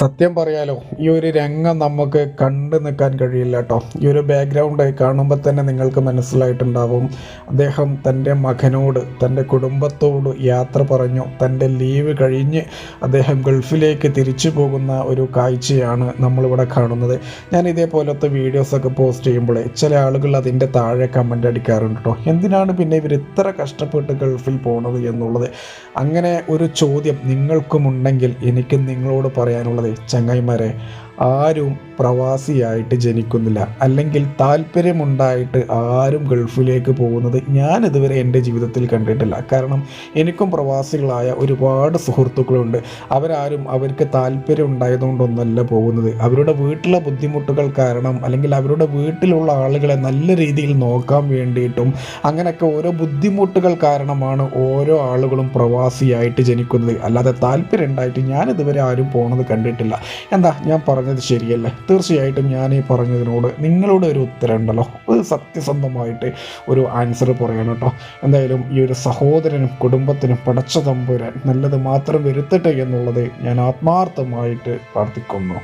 സത്യം പറയാലോ ഈ ഒരു രംഗം നമുക്ക് കണ്ടു നിൽക്കാൻ കഴിയില്ല കേട്ടോ. ഈ ഒരു ബാക്ക്ഗ്രൗണ്ട് കാണുമ്പോൾ തന്നെ നിങ്ങൾക്ക് മനസ്സിലായിട്ടുണ്ടാവും. അദ്ദേഹം തന്റെ മകനോട് തന്റെ കുടുംബത്തോട് യാത്ര പറഞ്ഞു. തന്റെ ലീവ് കഴിഞ്ഞ് അദ്ദേഹം ഗൾഫിലേക്ക് തിരിച്ചു പോകുന്ന ഒരു കാഴ്ചയാണ് നമ്മളിവിടെ കാണുന്നത്. ഞാൻ ഇതേപോലത്തെ വീഡിയോസൊക്കെ പോസ്റ്റ് ചെയ്യുമ്പോൾ ചില ആളുകൾ അതിന്റെ താഴെ കമന്റ് അടിക്കാറുണ്ട് കേട്ടോ. എന്തിനാണ് പിന്നെ ഇവർ ഇത്ര കഷ്ടപ്പെട്ട് ഗൾഫിൽ പോണത് എന്നുള്ളത്? അങ്ങനെ ഒരു ചോദ്യം നിങ്ങൾക്കുമുണ്ടെങ്കിൽ എനിക്ക് നിങ്ങളോട് പറയാനുള്ളത് ചങ്ങായിമാരെ ആരും പ്രവാസിയായിട്ട് ജനിക്കുന്നില്ല. അല്ലെങ്കിൽ താല്പര്യമുണ്ടായിട്ട് ആരും ഗൾഫിലേക്ക് പോകുന്നത് ഞാൻ ഇതുവരെ എന്റെ ജീവിതത്തിൽ കണ്ടിട്ടില്ല. കാരണം എനിക്കും പ്രവാസികളായ ഒരുപാട് സുഹൃത്തുക്കളുണ്ട്. അവരാരും അവർക്ക് താല്പര്യം ഉണ്ടായതുകൊണ്ടൊന്നല്ല പോകുന്നത്. അവരുടെ വീട്ടിലെ ബുദ്ധിമുട്ടുകൾ കാരണം അല്ലെങ്കിൽ അവരുടെ വീട്ടിലുള്ള ആളുകളെ നല്ല രീതിയിൽ നോക്കാൻ വേണ്ടിയിട്ടും അങ്ങനെയൊക്കെ ഓരോ ബുദ്ധിമുട്ടുകൾ കാരണമാണ് ഓരോ ആളുകളും പ്രവാസിയായിട്ട് ജനിക്കുന്നത്. അല്ലാതെ താല്പര്യം ഉണ്ടായിട്ട് ഞാൻ ഇതുവരെ ആരും പോണത് കണ്ടിട്ടില്ല. എന്താ ഞാൻ പറഞ്ഞത് ശരിയല്ല. തീർച്ചയായിട്ടും ഞാൻ ഈ പറഞ്ഞതിനോട് നിങ്ങളുടെ ഒരു ഉത്തരം ഉണ്ടല്ലോ ഒരു സത്യസന്ധമായിട്ട് ഒരു ആൻസർ പറയണം കേട്ടോ എന്തായാലും ഈ ഒരു സഹോദരനും കുടുംബത്തിനും പടച്ച തമ്പുരാൻ നല്ലത് മാത്രം വരുത്തട്ടെ എന്നുള്ളത് ഞാൻ ആത്മാർത്ഥമായിട്ട് പ്രാർത്ഥിക്കുന്നു.